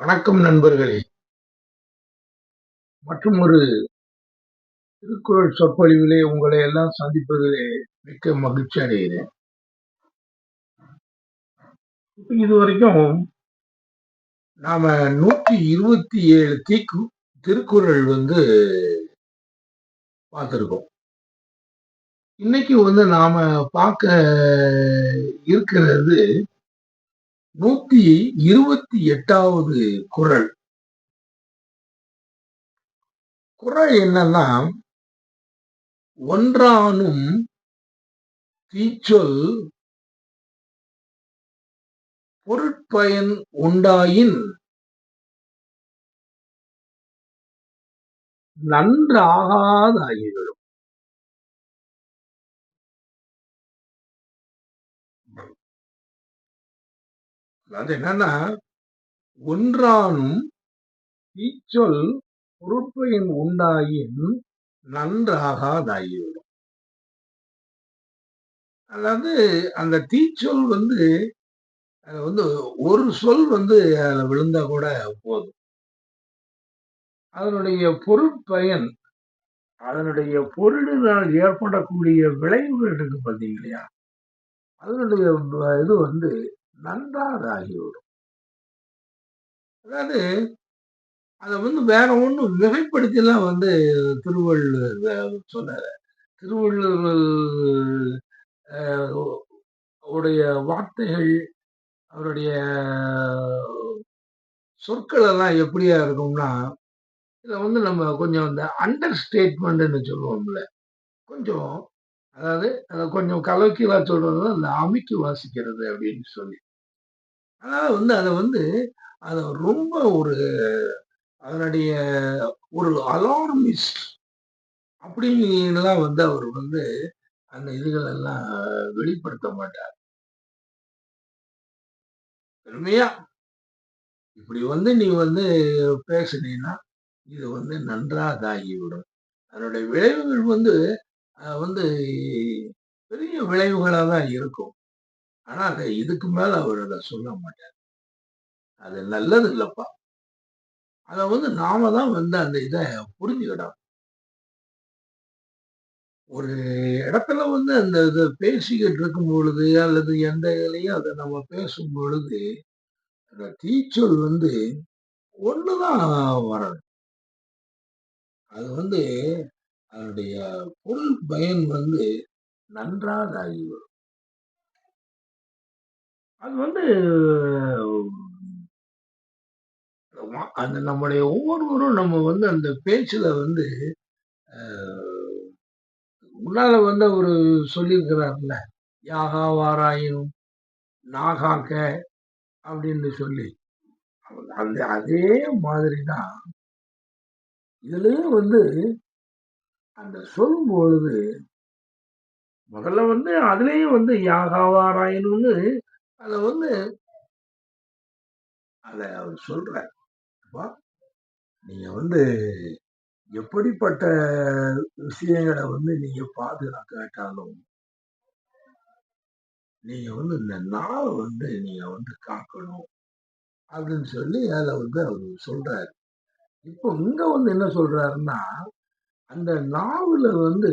வணக்கம் நண்பர்களே! மற்றும் ஒரு திருக்குறள் சொற்பொழிவிலே உங்களை எல்லாம் சந்திப்பதிலே மிக்க மகிழ்ச்சி அடைகிறேன். இதுவரைக்கும் நாம 127 தீக்கு திருக்குறள் வந்து பார்த்துருக்கோம் இன்னைக்கு வந்து நாம பார்க்க இருக்கிறது 128வது குறள். குறள் என்னன்னா, "ஒன்றானும் தீச்சொல் பொருட்பயன் உண்டாயின் நன்றாகாதாகிவிடும்." அதாவது என்னன்னா, "ஒன்றானும் தீச்சொல் பொருட்பயன் உண்டாயின் நன்றாகாதாகிவிடும்." அதாவது அந்த தீச்சொல் வந்து வந்து ஒரு சொல் வந்து அதில் விழுந்தா கூட போதும். அதனுடைய பொருட்பயன், அதனுடைய பொருளினால் ஏற்படக்கூடிய விளைவுகள் இருக்கு பார்த்தீங்களா? அதனுடைய இது வந்து நன்றாதாகிவிடும் அதாவது அதை வந்து வேற ஒன்றும் மிகைப்படுத்திலாம் வந்து திருவள்ளுவர் சொன்னார் திருவள்ளுவர் உடைய வார்த்தைகள், அவருடைய சொற்கள் எல்லாம் எப்படியா இருக்கும்னா, இதில் வந்து நம்ம கொஞ்சம் இந்த அண்டர் ஸ்டேட்மெண்ட்ன்னு சொல்லுவோம்ல. கொஞ்சம் அதாவது அதை கொஞ்சம் கலோக்கியலா சொல்றது அந்த அமுக்கி வாசிக்கிறது அப்படின்னு சொல்லி. அதாவது வந்து அதை வந்து அதை ரொம்ப ஒரு அதனுடைய ஒரு அலார்மிஸ்ட் அப்படின்லாம் வந்து அவர் வந்து அந்த இதுகள் எல்லாம் வெளிப்படுத்த மாட்டார். பெருமையா, இப்படி வந்து நீ வந்து பேசுனீன்னா இது வந்து நன்றாக நன்றாகாகிவிடும். அதனுடைய விளைவுகள் வந்து வந்து பெரிய விளைவுகளாக தான் இருக்கும். ஆனா, அதை இதுக்கு மேல அவர் அதை சொல்ல மாட்டார். அது நல்லது இல்லப்பா. அத வந்து நாம தான் வந்து அந்த இத புரிஞ்சுக்கிடணும். ஒரு இடத்துல வந்து அந்த இத பேசிக்கிட்டு இருக்கும் பொழுது, அல்லது எந்த இதுலையும் அதை நம்ம பேசும் பொழுது, அந்த தீச்சொல் வந்து ஒன்று தான் வரணும். அது வந்து அதனுடைய பொருள் பயன் வந்து நன்றாகாகிவிடும். அது வந்து அந்த நம்முடைய ஒவ்வொருவரும் நம்ம வந்து அந்த பேச்சுல வந்து முன்னால வந்து அவரு சொல்லியிருக்கிறார்ல. "யாகா வாராயினும் நாகாக்க" அப்படின்னு சொல்லி. அந்த அதே மாதிரி தான் இதுலயும் வந்து அந்த சொல்லும்பொழுது, முதல்ல வந்து அதுலேயும் வந்து யாகாவாராயணும்னு அதை வந்து அதை அவர் சொல்கிறார் அப்பா, வந்து எப்படிப்பட்ட விஷயங்கள வந்து நீங்கள் பாதுகாக்காட்டாலும் நீங்கள் வந்து இந்த நாவ வந்து நீங்கள் வந்து காக்கணும். அப்படின்னு சொல்லி அதை வந்து அவர் சொல்கிறார் இப்போ இங்கே வந்து என்ன சொல்கிறாருன்னா அந்த நாவுல வந்து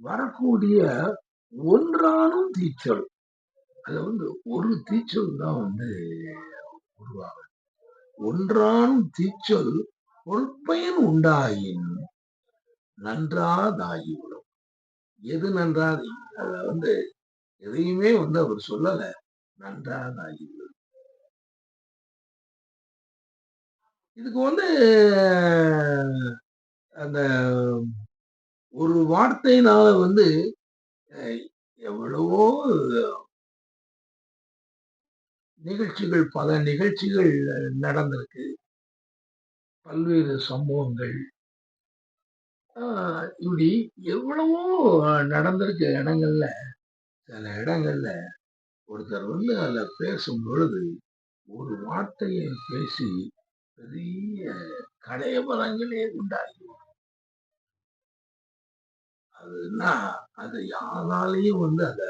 வரக்கூடிய ஒன்றானும் தீச்சொல். அது வந்து ஒரு தீச்சொல் தான் வந்து உருவாகும். ஒன்றானும் தீச்சொல் பொற்பயன் உண்டாயின் நன்றாதாகிவிடும். எது நன்றாது அத வந்து எதையுமே வந்து அவர் சொல்லல. நன்றாதாகிவிடும். இதுக்கு வந்து அந்த ஒரு வார்த்தையினால வந்து எவ்வளவோ நிகழ்ச்சிகள் பல நிகழ்ச்சிகள் நடந்திருக்கு. பல்வேறு சம்பவங்கள். இப்படி எவ்வளவோ நடந்திருக்க இடங்கள்ல, சில இடங்கள்ல ஒருத்தர் வந்து அதுல பேசும்பொழுது, ஒரு வார்த்தைய பேசி பெரிய கலையபரங்களே அது அதுன்னா, அது யாராலையும் வந்து அதை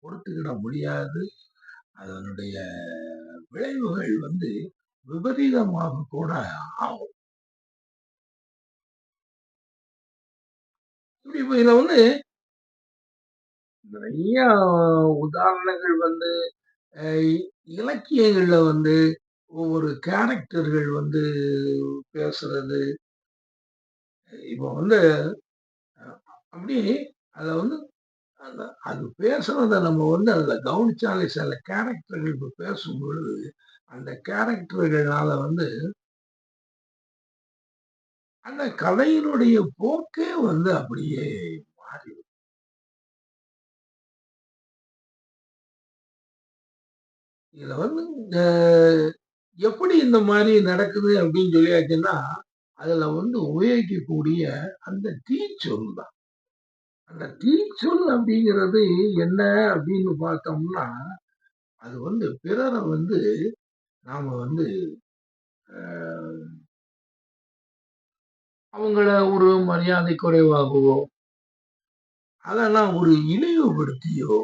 பொறுத்துக்கிட முடியாது. அதனுடைய விளைவுகள் வந்து விபரீதமாக கூட ஆகும். இப்படி இப்ப இதுல வந்து நிறைய உதாரணங்கள் வந்து இலக்கியங்கள்ல வந்து ஒவ்வொரு கேரக்டர்கள் வந்து பேசுறது. இப்போ வந்து அப்படி அத வந்து அந்த அது பேசுறத நம்ம வந்து அதில் கவனிச்சாலே சில கேரக்டர்கள் இப்ப பேசும்பொழுது, அந்த கேரக்டர்கள்னால வந்து அந்த கதையினுடைய போக்கே வந்து அப்படியே மாறிடும். இதுல வந்து எப்படி இந்த மாதிரி நடக்குது அப்படின்னு சொல்லியாச்சுன்னா, அதுல வந்து உபயோகிக்கக்கூடிய அந்த தீச்சொல் தான். அந்த தீச்சொல் அப்படிங்கிறது என்ன அப்படின்னு பார்த்தோம்னா, அது வந்து பிறரை வந்து நாம வந்து அவங்கள ஒரு மரியாதை குறைவாகவோ, அதெல்லாம் ஒரு இழிவுபடுத்தியோ,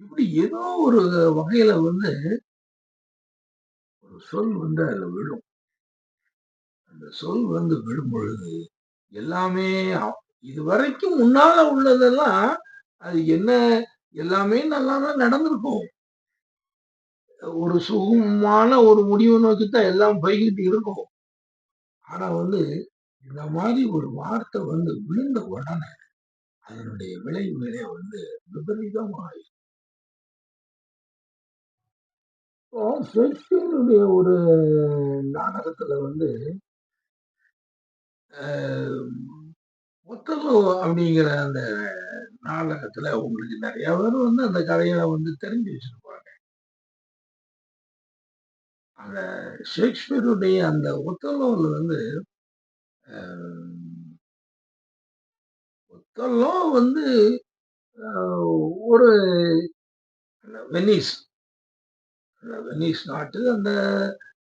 இப்படி ஏதோ ஒரு வகையில வந்து ஒரு சொல் வந்து அதுல விழும். அந்த சொல் வந்து விழும்பொழுது, எல்லாமே இது வரைக்கும் முன்னால உள்ளதெல்லாம், அது என்ன எல்லாமே நல்லா தான் நடந்திருக்கும். ஒரு சுகமான ஒரு முடிவு நோக்கி தான் எல்லாம் போய்கிட்டு இருக்கும். ஆனா வந்து, இந்த மாதிரி ஒரு வார்த்தை வந்து விழுந்த உடனே, அதனுடைய விளைவுகளே வந்து விபரீதமாயி ஷேக்ஸ்பியருடைய ஒரு நாடகத்துல வந்து, அ அப்படிங்கிற அந்த நாடகத்துல உங்களுக்கு நிறைய பேர் வந்து அந்த கதைகளை வந்து தெரிஞ்சு வச்சிருப்பாங்க. அந்த ஷேக்ஸ்பியருடைய அந்த ஒத்தல்லோல வந்து, அ ஒத்தல்லோ வந்து ஒரு வெனிஸ் அந்த வெனிஸ் நாட்டு அந்த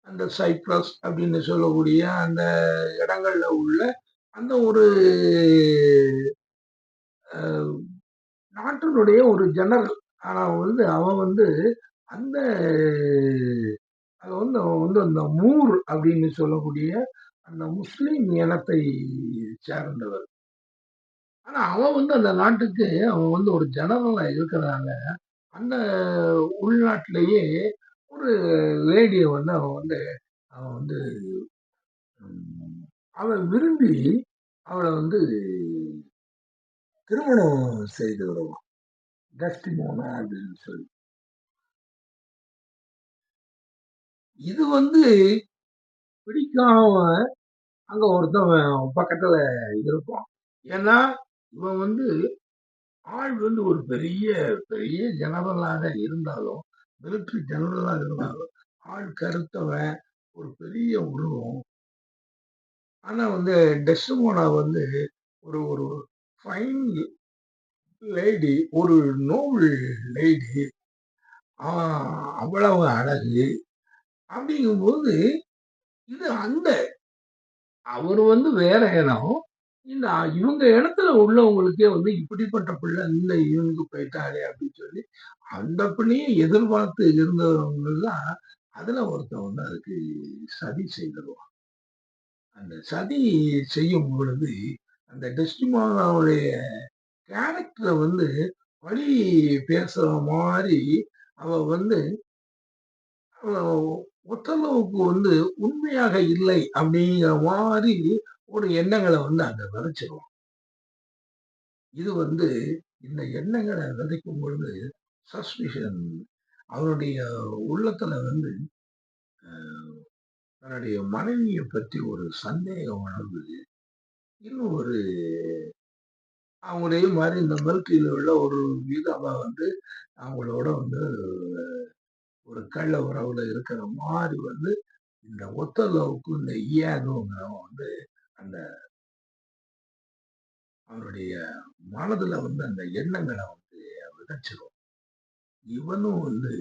அந்த சைப்ரஸ் அப்படின்னு சொல்லக்கூடிய அந்த இடங்கள்ல உள்ள அந்த ஒரு நாட்டினுடைய ஒரு ஜெனரல். ஆனால் வந்து அவன் வந்து அந்த அது வந்து அவன் வந்து அந்த மூர் அப்படின்னு சொல்லக்கூடிய அந்த முஸ்லீம் இனத்தை சேர்ந்தவர். ஆனால் அவன் வந்து அந்த நாட்டுக்கு அவன் வந்து ஒரு ஜெனரலாக இருக்கிறாங்க அந்த உள்நாட்டிலேயே ஒரு லேடியை வந்து அவன் வந்து அவன் வந்து அவன் விரும்பி அவளை வந்து திருமணம் செய்து விடுவான். டெஸ்டிமோனா அப்படின்னு சொல்லி. இது வந்து பிடிக்காம அங்க ஒருத்தன் பக்கத்துல இருப்பான். ஏன்னா, இவன் வந்து ஆள் வந்து ஒரு பெரிய பெரிய ஜெனரலாக இருந்தாலும், மிலிட்ரி ஜெனரலாக இருந்தாலும், ஆள் கருத்தவன், ஒரு பெரிய உருவம். ஆனா வந்து டெஸ்டிமோனா வந்து ஒரு ஒரு ஃபைன் லேடி, ஒரு நோபல் லேடி. அவ்வளவு அழகு. அப்படிங்கும்போது, இது அந்த அவர் வந்து வேற இடம் இந்த இவங்க இடத்துல உள்ளவங்களுக்கே வந்து இப்படிப்பட்ட பிள்ளை இந்த இவனுக்கு போயிட்டாரே அப்படின்னு சொல்லி, அந்த பிள்ளையும் எதிர்பார்த்து இருந்தவங்கலாம், அதுல ஒருத்தன் வந்து அதுக்கு சதி செய்திருவான் அந்த சதி செய்யும் பொழுது, அந்த டெஸ்டிமோனாவுடைய கேரக்டரை வந்து வழி பேசுற மாதிரி அவ வந்து ஒத்தளவுக்கு வந்து உண்மையாக இல்லை அப்படிங்கிற மாதிரி ஒரு எண்ணங்களை வந்து அங்க விதைச்சிருவான். இது வந்து இந்த எண்ணங்களை விதைக்கும் பொழுது, சஸ்பிஷன் அவருடைய உள்ளத்துல வந்து தன்னுடைய மனைவியை பற்றி ஒரு சந்தேகம் வளர்ந்தது இன்னும் ஒரு அவங்களே மாதிரி இந்த மிலிட்டரியில உள்ள ஒரு விதவ வந்து அவங்களோட வந்து ஒரு கள்ள உறவுல இருக்கிற மாதிரி வந்து இந்த ஒத்தல்லோவுக்கு இந்த இயாகோங்கிறவன் வந்து அந்த அவனுடைய மனதுல வந்து அந்த எண்ணங்களை வந்து விதைச்சிரும். இவனும் வந்து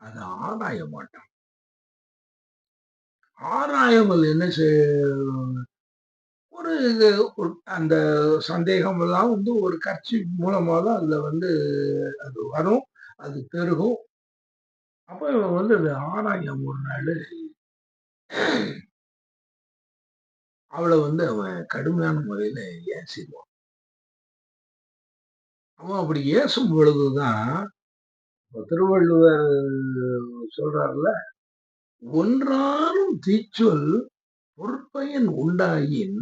அதை ஆராய மாட்டான். ஆராயாமல் என்ன செய் ஒரு இது ஒரு அந்த சந்தேகம் எல்லாம் வந்து ஒரு கட்சி மூலமாக தான் அதுல வந்து அது வரும். அது பெருகும். அப்போ இவன் வந்து அது ஆராயம் ஒரு நாள் அவளை வந்து அவன் கடுமையான முறையில ஏசிடுவான் அவன் அப்படி ஏசும் பொழுதுதான் திருவள்ளுவர் சொல்றாருல ஒன்றாலும் தீச்சொல் பொற்பயன் உண்டாயின்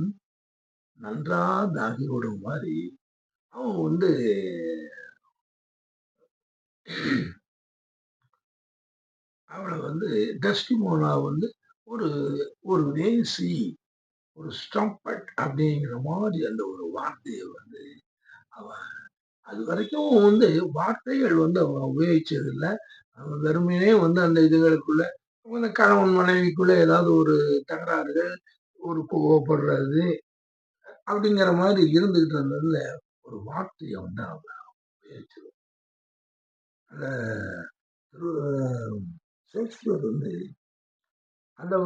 நன்றா தாகி விடும் மாதிரி அவன் வந்து அவளை வந்து டஸ்டிமோனா வந்து ஒரு ஒரு நேசி ஒரு ஸ்டம்பட் அப்படிங்கிற மாதிரி அந்த ஒரு வார்த்தையை வந்து அவன் அது வரைக்கும் வந்து வார்த்தைகள் வந்து அவன் உபயோகிச்சது இல்லை அவன் வெறுமையே வந்து அந்த இதுகளுக்குள்ள இந்த கணவன் மனைவிக்குள்ள ஏதாவது ஒரு தகராறுகள் ஒரு கோவப்படுறது அப்படிங்கிற மாதிரி இருந்துகிட்டு இருந்ததுல ஒரு வார்த்தையை வந்து அவன் உபயோகிச்சது அந்த ஷேக்ஸ்பியர் வந்து அந்த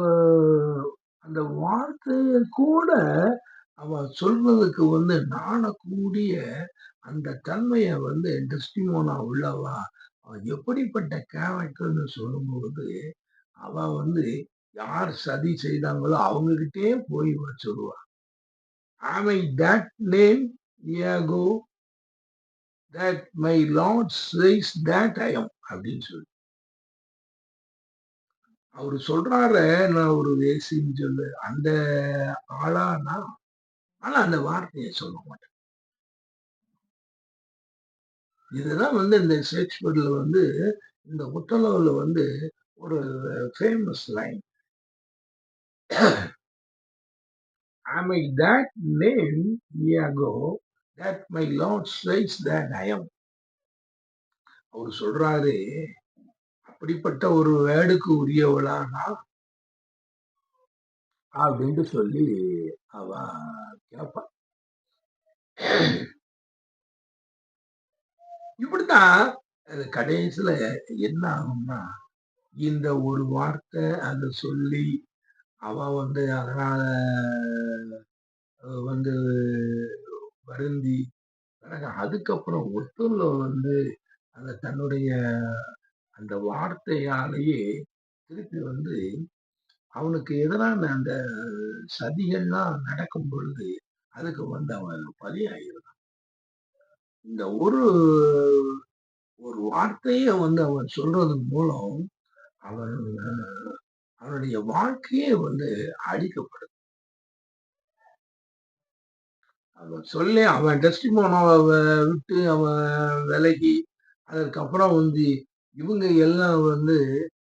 அந்த வார்த்தையை கூட அவ சொல்வதற்கு வந்து நாணக்கூடிய அந்த தன்மையை வந்து டெஸ்டிமோனா உள்ளவா? அவ எப்படிப்பட்ட கேரக்டர்னு சொல்லும்போது அவ வந்து யார் சதி செய்தாங்களோ அவங்ககிட்டே போய் சொல்லுவா. Am I that name Iago that my lord says அப்படின்னு சொல்லி. அவரு சொல்றாரு நான் ஒரு வேசின்னு சொல்லு. அந்த ஆளானா ஆனா அந்த வார்த்தையை சொல்ல மாட்டேன். இதுதான் வந்து இந்த ஷேக்ஸ்பியர்ல வந்து இந்த ஒத்தலோவில் வந்து ஒரு famous line Am I that name Iago that my Lord says that I am? அவர் சொல்றாரு அப்படிப்பட்ட ஒரு வேடுக்கு உரியவளானா? அப்படின்ட்டு சொல்லி அவ கேட்பா இப்படித்தான் கடைசியில என்ன ஆகும்னா இந்த ஒரு வார்த்தை அதை சொல்லி அவ வந்து அதனால வந்து வருந்தி அதுக்கப்புறம் ஒத்துள்ள வந்து அந்த தன்னுடைய அந்த வார்த்தையாலேயே திருப்பி வந்து அவனுக்கு எதிரான அந்த சதிகள்லாம் நடக்கும் பொழுது அதுக்கு வந்து அவன் பலியாகிறான் இந்த ஒரு ஒரு வார்த்தையை வந்து அவன் சொல்றதன் மூலம் அவன் அவனுடைய வாழ்க்கையே வந்து அழிக்கப்படும். அவன் சொல்லி அவன் டெஸ்டிமோனோவை விட்டு அவன் விலகி அதற்கப்புறம் வந்து இவங்க எல்லாம் வந்து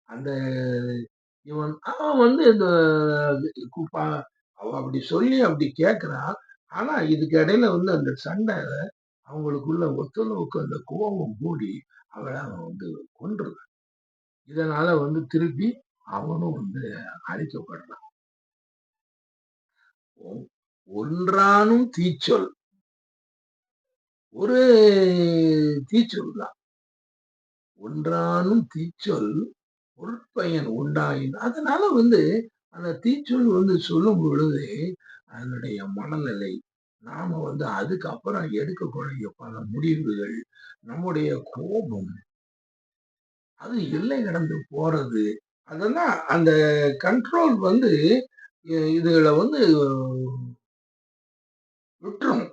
அந்த இவன் அவன் வந்து இந்த கூப்பா அவ அப்படி சொல்லி அப்படி கேட்கிறான் ஆனா இதுக்கு இடையில வந்து அந்த சண்டை அவங்களுக்குள்ள ஒத்துழைவுக்கு அந்த கோபம் கூடி அவளை அவன் வந்து கொன்றுறான். இதனால வந்து திருப்பி அவனும் வந்து அழிக்கப்படுறான் ஒன்றானும் தீச்சொல். ஒரு தீச்சொல் தான். ஒன்றானும் தீச்சொல் பொருட்பயன் உண்டாயின். அதனால வந்து அந்த தீச்சொல் வந்து சொல்லும் பொழுது அதனுடைய மனநிலை நாம வந்து அதுக்கப்புறம் எடுக்கக்கூடிய பல முடிவுகள் நம்முடைய கோபம் அது எல்லை கடந்து போறது. அதெல்லாம் அந்த கண்ட்ரோல் வந்து இதுகளை வந்து விட்டுரும்.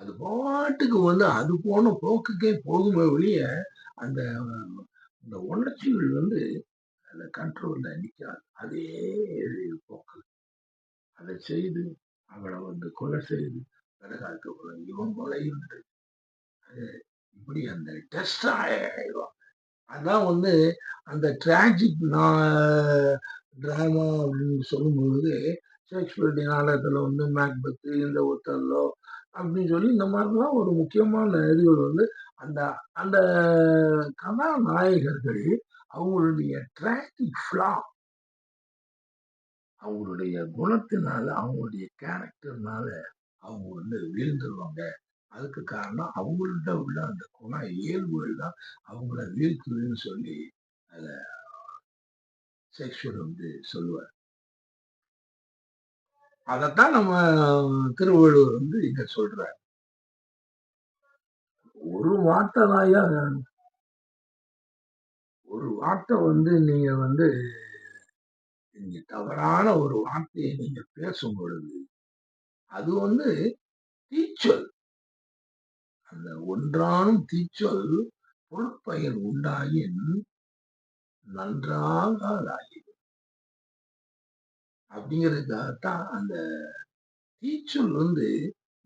அது பாட்டுக்கு வந்து அது போன போக்குக்கே போகுமே வெளிய அந்த அந்த உணர்ச்சிகள் வந்து அந்த கண்ட்ரோல்ல நிற்காது அதே போக்கு அதை செய்து அவளை வந்து கொலை செய்து பிறகு இவன் கொலை அது இப்படி அந்த டெஸ்ட் ஆயிடுவான் அதான் வந்து அந்த டிராஜிக் ட்ராமா அப்படின்னு சொல்லும்பொழுது ஷேக்ஸ்பியருடைய நாடகத்தில் வந்து மேக்பத்து இந்த ஒத்தல்லோ அப்படின்னு சொல்லி இந்த மாதிரிலாம் ஒரு முக்கியமான இதுகள் வந்து அந்த அந்த கதாநாயகர்கள் அவங்களுடைய டிராஜிக் ஃப்ளா அவங்களுடைய குணத்தினால அவங்களுடைய கேரக்டர்னால அவங்க வந்து வீழ்ந்துருவாங்க. அதுக்கு காரணம் அவங்கள்ட்ட உள்ள அந்த குண இயல்புகள் தான் அவங்கள வீழ்த்துதுன்னு சொல்லி அத ஷேக்ஸ்பியர் வந்து சொல்லுவார். அதைத்தான் நம்ம திருவள்ளுவர் வந்து இங்க சொல்றார். ஒரு வார்த்தை தாயா ஒரு வார்த்தை வந்து நீங்க வந்து நீங்க தவறான ஒரு வார்த்தையை நீங்க பேசும் பொழுது அது வந்து தீச்சொல். அந்த ஒன்றானும் தீச்சொல் பொருட்பயன் உண்டாயின் நன்றாக ஆகிடும் அப்படிங்கிறதுக்காகத்தான் அந்த தீச்சொல் வந்து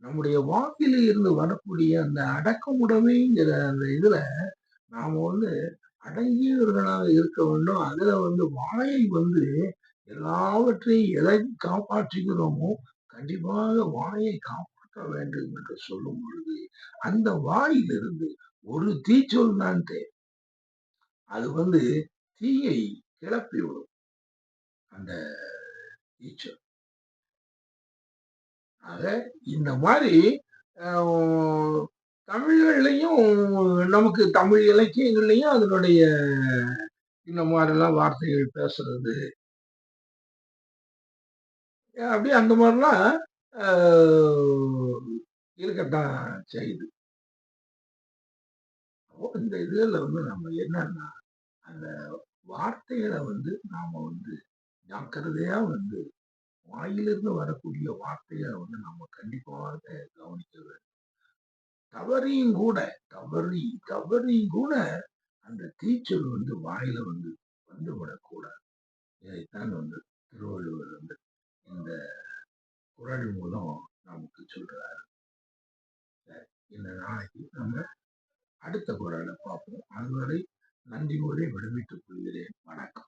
நம்முடைய வாக்கில இருந்து வரக்கூடிய அந்த அடக்கமுடமைங்கிற அந்த இதுல நாம வந்து அடங்கியவர்களாக இருக்க வேண்டும். அதுல வந்து வாயை வந்து எல்லாவற்றையும் எதை காப்பாற்றுகிறோமோ கண்டிப்பாக வாயை காப்பாற்ற வேண்டும் என்று சொல்லும் பொழுது அந்த வாயிலிருந்து ஒரு தீச்சொல் தான் தேவை. அது வந்து தீயை கிளப்பி விடும் அந்த தீச்சொல். ஆக இந்த மாதிரி தமிழ்கள்லையும் நமக்கு தமிழ் இலக்கியங்கள்லையும் அதனுடைய இந்த மாதிரிலாம் வார்த்தைகள் பேசுறது. அப்படி அந்த மாதிரிலாம் இருக்கத்தான் செய்யுது. அப்போ இந்த இதில் வந்து நம்ம என்னன்னா அந்த வார்த்தைகளை வந்து நாம வந்து ஜாக்கிரதையா வந்து வாயிலிருந்து வரக்கூடிய வார்த்தைகளை வந்து நம்ம கண்டிப்பாக கவனிக்க வேண்டும். தவறியும் கூட தவறி தவறியும் கூட அந்த தீச்சல் வந்து வாயில வந்து வந்து விடக்கூடாது இதைத்தான் வந்து திருவள்ளுவர் வந்து இந்த குரல் மூலம் நமக்கு சொல்றாரு. இந்த நாளைக்கு நம்ம அடுத்த குரலை பார்ப்போம். அதுவரை நன்றி கூறி விடுவித்துக் கொள்கிறேன். வணக்கம்.